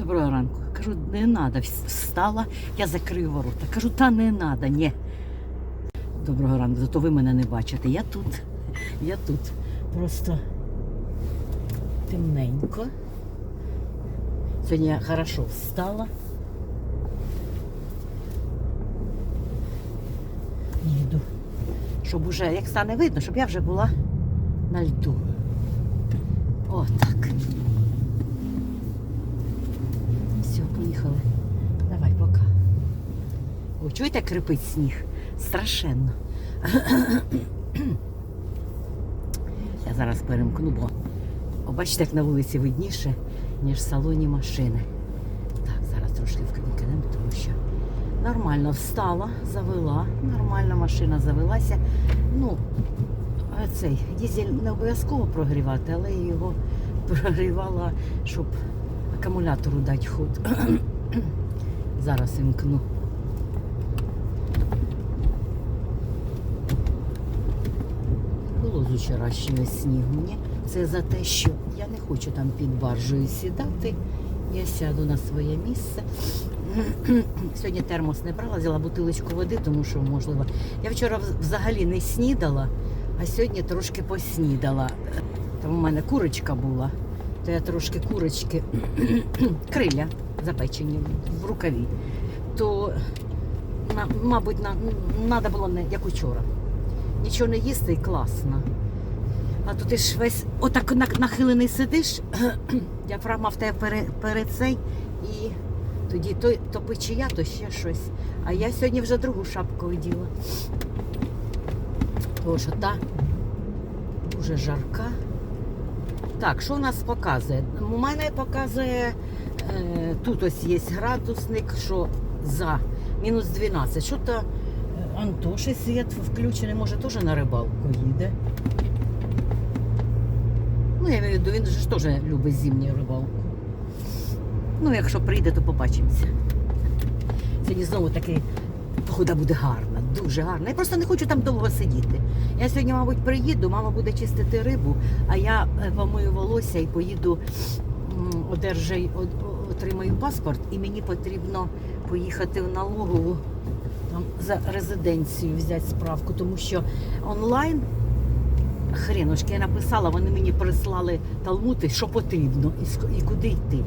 Доброго ранку. Кажу, не треба. Встала, я закрию ворота. Кажу, та не треба, ні. Доброго ранку, зато ви мене не бачите. Я тут. Я тут. Просто темненько. Сьогодні я хорошо встала. Їду. Щоб уже, як стане видно, щоб я вже була на льду. Отак. О, чуєте, крипить сніг? Страшенно. Я зараз перемкну, бо о, бачите, як на вулиці видніше, ніж в салоні машини. Так, зараз трошки вкинемо, тому що нормально встала, завела, нормально машина завелася. Ну, цей дізель не обов'язково прогрівати, але я його прогрівала, щоб акумулятору дати ход. Зараз вімкну. Було з вчорашнього снігу. Мені це за те, що я не хочу там під баржею сідати. Я сяду на своє місце. Сьогодні термос не брала, взяла бутилочку води, тому що можливо. Я вчора взагалі не снідала, а сьогодні трошки поснідала. Там у мене курочка була, то я трошки курочки криля запечені в рукаві. То, мабуть, треба було не як учора. Нічого не їсти і класно. А то ти ж весь отак нахилений сидиш, діафрагма в тебе пере, перед цей, і тоді то, то печія, то ще щось. А я сьогодні вже другу шапку оділа. Тому що та дуже жарка. Так, що у нас показує? У мене показує, е, тут ось є градусник, що за мінус 12. Що то Антоші світ включений, може теж на рибалку їде. Ну, я маю він ж теж любить зимню рибалку. Ну, якщо прийде, то побачимося. Сьогодні знову таки погода буде гарна, дуже гарна. Я просто не хочу там довго сидіти. Я сьогодні, мабуть, приїду, мама буде чистити рибу, а я е, помию волосся і поїду, одержай, отримаю паспорт, і мені потрібно поїхати в налогову за резиденцію взяти справку, тому що онлайн. Хренушки, я написала, вони мені прислали талмути, що потрібно і, і куди йти.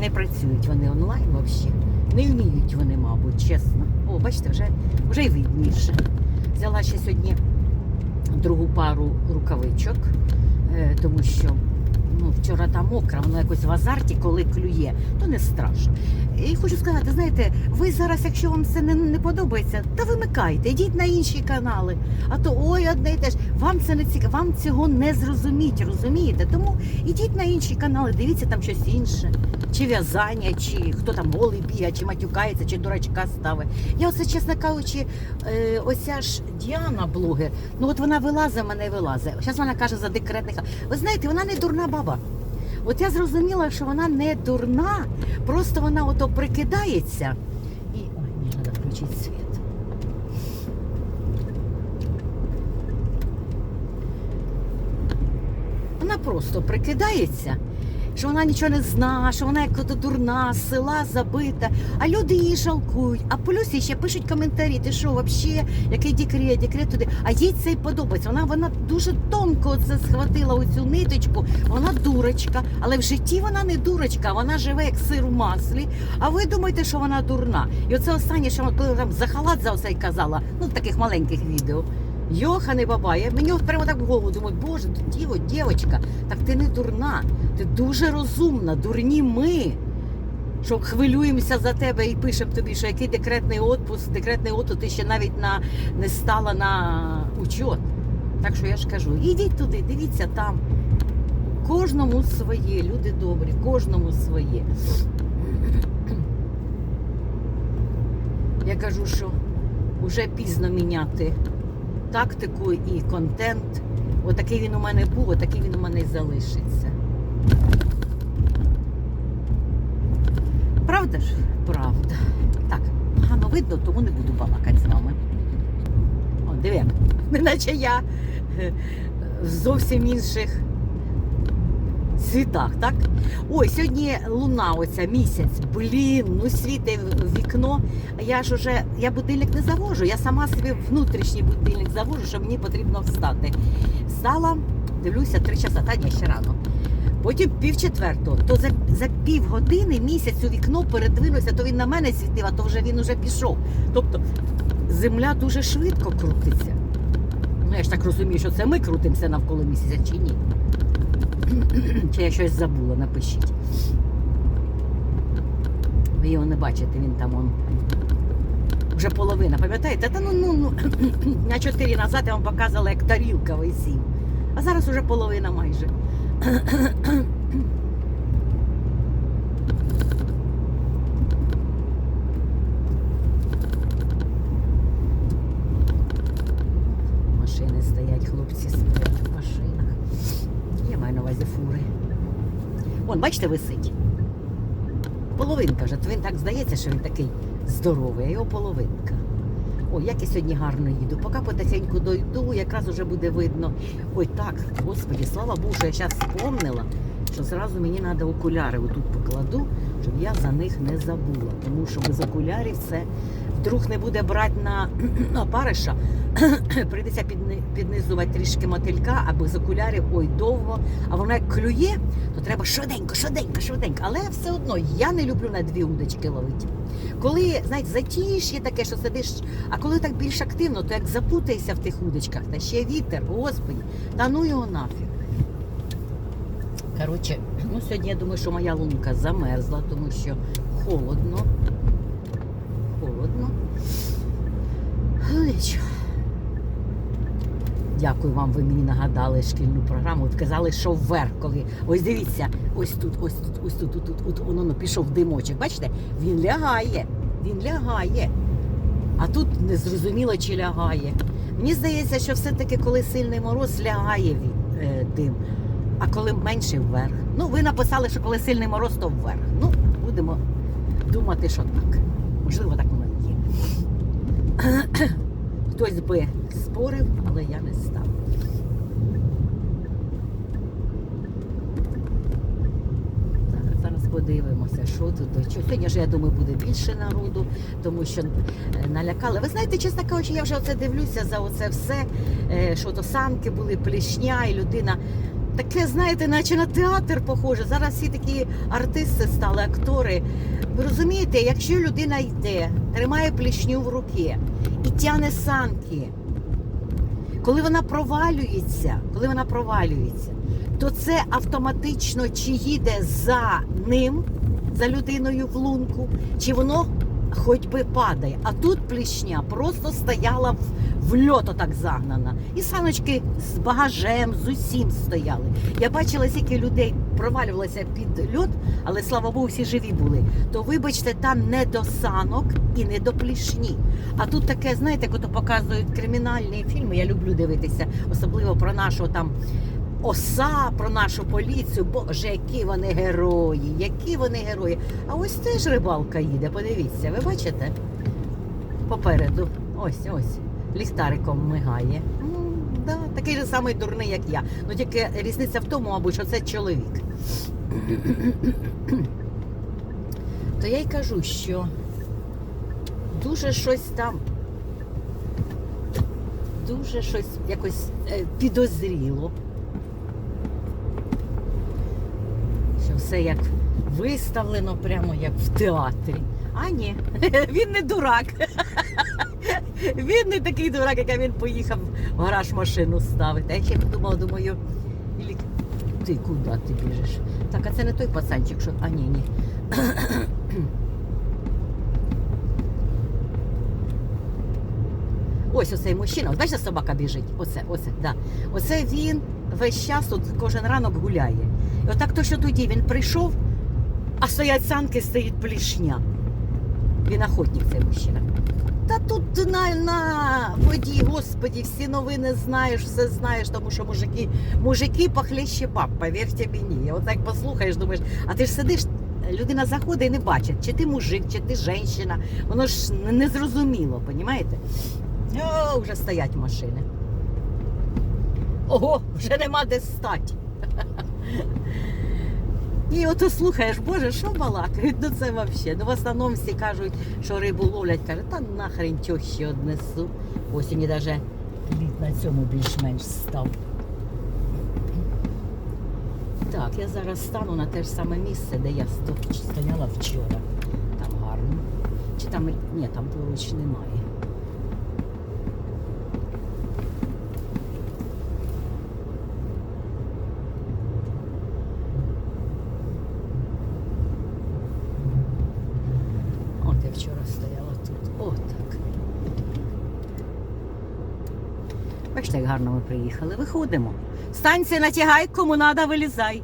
Не працюють вони онлайн взагалі. Не вміють вони, мабуть, чесно. О, бачите, вже, вже й видніше. Взяла ще сьогодні другу пару рукавичок, е, тому що ну, вчора там мокра, воно якось в азарті, коли клює, то не страшно. І хочу сказати, знаєте, ви зараз, якщо вам це не, не подобається, то вимикайте, йдіть на інші канали. А то ой, одне і те ж. Вам це не цікаво, вам цього не зрозуміть, розумієте? Тому ідіть на інші канали, дивіться там щось інше. Чи в'язання, чи хто там голий бігає, чи матюкається, чи дурачка ставить. Я оце, чесно кажучи, е, оця ж Діана, блогер, ну от вона вилазить, мене вилазить. Зараз вона каже за декретних. Ви знаєте, вона не дурна баба. От я зрозуміла, що вона не дурна, просто вона ото прикидається. І ой, мені треба включити світ. Вона просто прикидається, що вона нічого не знає, що вона як ото дурна, села забита, а люди її жалкують. А плюс ще пишуть коментарі, ти що, взагалі, який декрет, декрет туди. А їй це й подобається. Вона, вона дуже тонко це схватила оцю ниточку. Вона дурочка, але в житті вона не дурочка, вона живе як сир у маслі. А ви думаєте, що вона дурна? І оце останнє, що вона коли там за халат за оце й казала, ну в таких маленьких відео. Йохане баба, я мені прямо так в голову думаю, боже, діво, дівочка, так ти не дурна, ти дуже розумна, дурні ми. Що хвилюємося за тебе і пишемо тобі, що який декретний отпуск, декретний отпуск, ти ще навіть на, не стала на учет. Так що я ж кажу, ідіть туди, дивіться там. Кожному своє, люди добрі, кожному своє. Я кажу, що вже пізно міняти тактику і контент. Отакий він у мене був, отакий він у мене і залишиться. Правда ж? Правда. Так, погано видно, тому не буду балакати з вами. О, диви, неначе я е, в зовсім інших цвітах, так? Ой, сьогодні луна, оця місяць. Блін, ну світи вікно. Я ж уже я будильник не завожу. Я сама собі внутрішній будильник завожу, що мені потрібно встати. Встала, дивлюся, три часа, та ні, ще рано. Потім пів четвертого. То за, за пів години місяць у вікно передвинувся, то він на мене світив, а то вже він уже пішов. Тобто земля дуже швидко крутиться. Ну, я ж так розумію, що це ми крутимося навколо місяця чи ні. Чи я щось забула, напишіть. Ви його не бачите, він там он. Вже половина, пам'ятаєте? Та ну ну ну на чотири назад я вам показувала, як тарілка висів. А зараз уже половина майже. Машини стоять, хлопці стоять в машинах. Я маю на увазі фури. Бачите, висить. Половинка вже. То він так здається, що він такий здоровий, а його половинка. Ой, як я сьогодні гарно їду. Поки потихеньку дойду, якраз уже буде видно. Ой, так, господі, слава Богу, що я зараз спомнила, що зразу мені треба окуляри отут покладу, щоб я за них не забула. Тому що без окулярів це вдруг не буде брати на опариша, прийдеться піднизувати трішки мотилька, а без окулярів ой довго. А воно як клює, то треба швиденько, швиденько, швиденько. Але все одно я не люблю на дві удочки ловити. Коли, знаєте, затієш є таке, що сидиш, а коли так більш активно, то як запутаєшся в тих удочках, та ще вітер, господи, та ну його нафіг. Коротше, ну сьогодні я думаю, що моя лунка замерзла, тому що. Холодно. Ну, Дякую вам, ви мені нагадали шкільну програму. От казали, що вверх, коли. Ось дивіться, ось тут, ось тут, ось тут, тут, тут, от воно воно пішов димочок. Бачите? Він лягає. Він лягає. А тут не зрозуміло, чи лягає. Мені здається, що все-таки, коли сильний мороз, лягає він, е, дим. А коли менший вверх. Ну, ви написали, що коли сильний мороз, то вверх. Ну, будемо думати, що так. Можливо, так воно є. Хтось би спорив, але я не став. Зараз, подивимося, що тут до чого. Сьогодні ж, я думаю, буде більше народу, тому що е, налякали. Ви знаєте, чесно кажучи, я вже оце дивлюся за оце все, е, що то санки були, плішня, і людина. Таке, знаєте, наче на театр похоже. Зараз всі такі артисти стали, актори. Ви розумієте, якщо людина йде, тримає плішню в руки і тяне санки, коли вона провалюється, коли вона провалюється, то це автоматично чи їде за ним, за людиною в лунку, чи воно хоч би падає. А тут плішня просто стояла в, в льот отак загнана. І саночки з багажем, з усім стояли. Я бачила, скільки людей провалювалося під льот, але слава Богу, всі живі були. То вибачте, там не до санок і не до плішні. А тут таке, знаєте, коли показують кримінальні фільми, я люблю дивитися, особливо про нашого там. Оса про нашу поліцію, боже, які вони герої, які вони герої. А ось теж рибалка їде, подивіться, ви бачите? Попереду. Ось, ось. Ліхтариком мигає. Ну, да, такий же самий дурний, як я. Ну тільки різниця в тому, мабуть, що це чоловік. То я й кажу, що дуже щось там. Дуже щось якось е, підозріло. Все як виставлено, прямо як в театрі. А ні, він не дурак. Він не такий дурак, як він поїхав в гараж машину ставити. А я ще подумала, думаю, «Ілі, ти куди ти біжиш? Так, а це не той пацанчик, що. А ні, ні. Ось оцей мужчина, от бачите, собака біжить. Оце, оце, да. Оце він весь час тут кожен ранок гуляє. І отак то, що тоді він прийшов, а стоять санки, стоїть плішня. Він охотник цей мужчина. Та тут на, на воді, господі, всі новини знаєш, все знаєш, тому що мужики, мужики похлеще баб, повірте мені. От так послухаєш, думаєш, а ти ж сидиш, людина заходить і не бачить, чи ти мужик, чи ти жінка. Воно ж не зрозуміло, понімаєте? О, вже стоять машини. Ого, вже нема де стати. І ото слухаєш, Боже, що балакають? Ну це взагалі. Ну в основному всі кажуть, що рибу ловлять, каже, та нахрен тьощі однесу. Мені навіть лід на цьому більш-менш став. Так, я зараз стану на те ж саме місце, де я стояла вчора. Там гарно. Чи там ні, там поруч немає. От я вчора стояла тут. Отак. Бачите, як гарно ми приїхали. Виходимо. Станція натягай, кому надо, вилізай.